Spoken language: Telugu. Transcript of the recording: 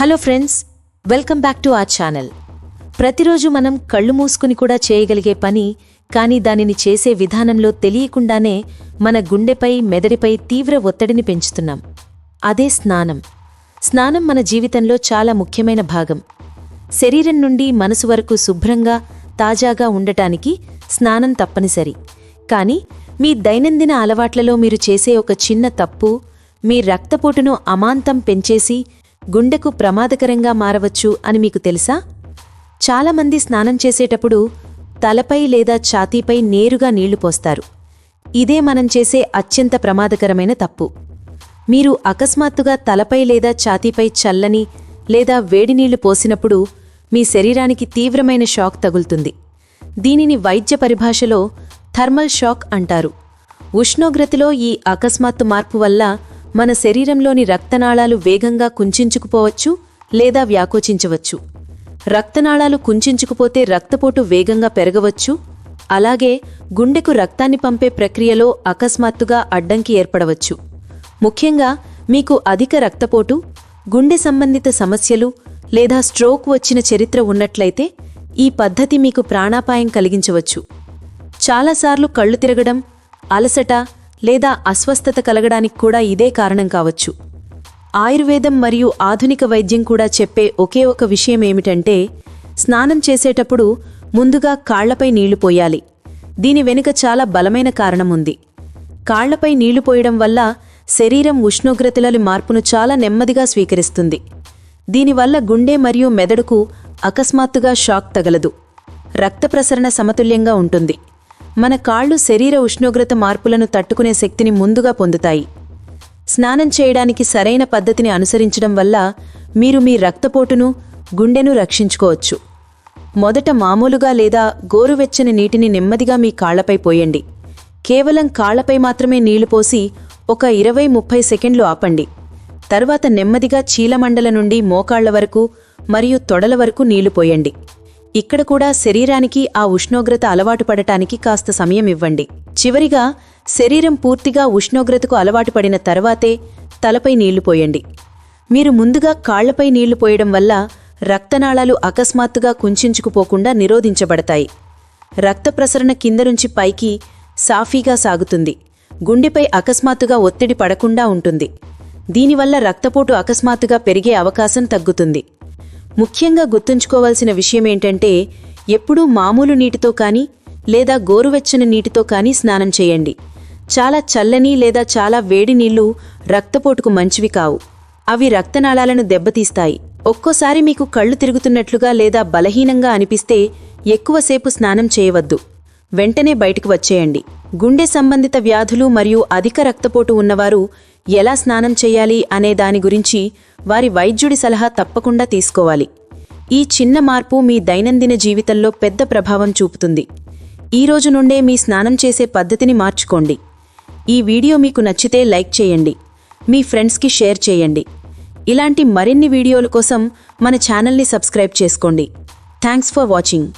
Hello friends welcome back to our channel ప్రతిరోజు మనం కళ్ళు మూసుకుని కూడా చేయగలిగే పని కానీ దానిని చేసే విధానంలో తెలియకుండానే మన గుండెపై మెదడిపై తీవ్ర ఒత్తిడిని పెంచుతున్నాం. అదే స్నానం. స్నానం మన జీవితంలో చాలా ముఖ్యమైన భాగం. శరీరం నుండి మనసు వరకు శుభ్రంగా తాజాగా ఉండటానికి స్నానం తప్పనిసరి. కానీ మీ దైనందిన అలవాట్లలో మీరు చేసే ఒక చిన్న తప్పు మీ రక్తపోటును అమాంతం పెంచేసి గుండెకు ప్రమాదకరంగా మారవచ్చు అని మీకు తెలుసా? చాలామంది స్నానం చేసేటప్పుడు తలపై లేదా ఛాతీపై నేరుగా నీళ్ళు పోస్తారు. ఇదే మనం చేసే అత్యంత ప్రమాదకరమైన తప్పు. మీరు అకస్మాత్తుగా తలపై లేదా ఛాతీపై చల్లని లేదా వేడి నీళ్ళు పోసినప్పుడు మీ శరీరానికి తీవ్రమైన షాక్ తగులుతుంది. దీనిని వైద్య పరిభాషలో థర్మల్ షాక్ అంటారు. ఉష్ణోగ్రతలో ఈ అకస్మాత్తు మార్పు వల్ల మన శరీరంలోని రక్తనాళాలు వేగంగా కుంచించుకుపోవచ్చు లేదా వ్యాకోచించవచ్చు. రక్తనాళాలు కుంచించుకుపోతే రక్తపోటు వేగంగా పెరగవచ్చు. అలాగే గుండెకు రక్తాన్ని పంపే ప్రక్రియలో అకస్మాత్తుగా అడ్డంకి ఏర్పడవచ్చు. ముఖ్యంగా మీకు అధిక రక్తపోటు గుండె సంబంధిత సమస్యలు లేదా స్ట్రోక్ వచ్చిన చరిత్ర ఉన్నట్లయితే ఈ పద్ధతి మీకు ప్రాణాపాయం కలిగించవచ్చు. చాలాసార్లు కళ్ళు తిరగడం అలసట లేదా అస్వస్థత కలగడానికి కూడా ఇదే కారణం కావచ్చు. ఆయుర్వేదం మరియు ఆధునిక వైద్యం కూడా చెప్పే ఒకే ఒక విషయం ఏమిటంటే స్నానం చేసేటప్పుడు ముందుగా కాళ్ళపై నీళ్ళు పోయాలి. దీని వెనుక చాలా బలమైన కారణం ఉంది. కాళ్ళపై నీళ్ళు పోయడం వల్ల శరీరం ఉష్ణోగ్రతల మార్పును చాలా నెమ్మదిగా స్వీకరిస్తుంది. దీనివల్ల గుండె మరియు మెదడుకు అకస్మాత్తుగా షాక్ తగలదు. రక్త ప్రసరణ సమతుల్యంగా ఉంటుంది. మన కాళ్ళు శరీర ఉష్ణోగ్రత మార్పులను తట్టుకునే శక్తిని ముందుగా పొందుతాయి. స్నానం చేయడానికి సరైన పద్ధతిని అనుసరించడం వల్ల మీరు మీ రక్తపోటును గుండెను రక్షించుకోవచ్చు. మొదట మామూలుగా లేదా గోరువెచ్చని నీటిని నెమ్మదిగా మీ కాళ్ళపై పోయండి. కేవలం కాళ్ళపై మాత్రమే నీళ్ళు పోసి ఒక ఇరవై ముప్పై సెకండ్లు ఆపండి. తర్వాత నెమ్మదిగా చీలమండల నుండి మోకాళ్ళ వరకు మరియు తొడల వరకు నీళ్ళు పోయండి. ఇక్కడ కూడా శరీరానికి ఆ ఉష్ణోగ్రత అలవాటు పడటానికి కాస్త సమయం ఇవ్వండి. చివరిగా శరీరం పూర్తిగా ఉష్ణోగ్రతకు అలవాటు పడిన తర్వాతే తలపై నీళ్ళు పోయండి. మీరు ముందుగా కాళ్ళపై నీళ్ళు పోయడం వల్ల రక్తనాళాలు అకస్మాత్తుగా కుంచించుకుపోకుండా నిరోధించబడతాయి. రక్త ప్రసరణ కింద నుంచి పైకి సాఫీగా సాగుతుంది. గుండెపై అకస్మాత్తుగా ఒత్తిడి పడకుండా ఉంటుంది. దీనివల్ల రక్తపోటు అకస్మాత్తుగా పెరిగే అవకాశం తగ్గుతుంది. ముఖ్యంగా గుర్తుంచుకోవాల్సిన విషయం ఏంటంటే ఎప్పుడూ మామూలు నీటితో కానీ లేదా గోరువెచ్చని నీటితో కానీ స్నానం చేయండి. చాలా చల్లని లేదా చాలా వేడి నీళ్ళు రక్తపోటుకు మంచివి కావు. అవి రక్తనాళాలను దెబ్బతీస్తాయి. ఒక్కోసారి మీకు కళ్ళు తిరుగుతున్నట్లుగా లేదా బలహీనంగా అనిపిస్తే ఎక్కువసేపు స్నానం చేయవద్దు. వెంటనే బయటకు వచ్చేయండి. గుండె సంబంధిత వ్యాధులు మరియు అధిక రక్తపోటు ఉన్నవారు ఎలా స్నానం చేయాలి అనే దాని గురించి వారి వైద్యుడి సలహా తప్పకుండా తీసుకోవాలి. ఈ చిన్న మార్పు మీ దైనందిన జీవితంలో పెద్ద ప్రభావం చూపుతుంది. ఈ రోజు నుండే మీ స్నానం చేసే పద్ధతిని మార్చుకోండి. ఈ వీడియో మీకు నచ్చితే లైక్ చేయండి. మీ ఫ్రెండ్స్కి షేర్ చేయండి. ఇలాంటి మరిన్ని వీడియోల కోసం మన ఛానల్ని సబ్స్క్రైబ్ చేసుకోండి. Thanks for watching.